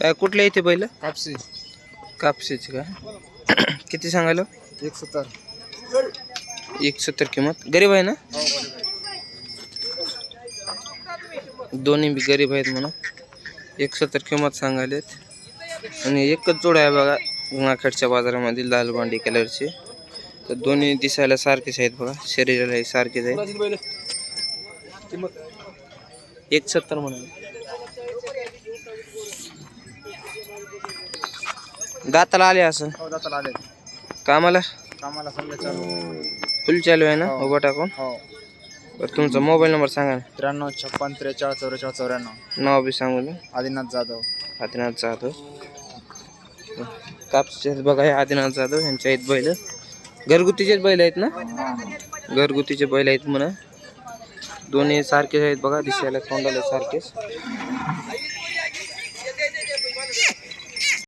काय कुठल्या इथे बैल? कापसी कापशीचे का? किती सांगायला? एक सत्तर. एक सत्तर किंमत. गरीब आहे ना? दोन्ही बी गरीब आहेत म्हणून. एक सत्तर किंमत सांगायलेत. आणि एकच जोड आहे बघा उन्हाखेडच्या बाजारामध्ये लाल बांडी कलरचे. तर दोन्ही दिसायला सारखेच आहेत बघा शरीरालाही सारखेच आहेत. एक सत्तर म्हणून. दाताला आले असं? हो आले. कामाला? कामाला समजा चालू. फुल चालू आहे ना? हो. उभं टाकून? हो. बरं तुमचा मोबाईल नंबर सांगा ना. त्र्याण्णव छप्पन त्रेचाळीस चौवेचाळीस चौऱ्याण्णव. नाव बी सांगू ना. आदिनाथ जाधव. आदिनाथ जाधव. कापसाचे आहेत बघा हे आदिनाथ जाधव यांच्या आहेत बैल. घरगुतीचेच बैल आहेत ना? घरगुतीचे बैल आहेत म्हणा. दोन्ही सारखेच आहेत बघा दिसायला तोंडाला सारखेच.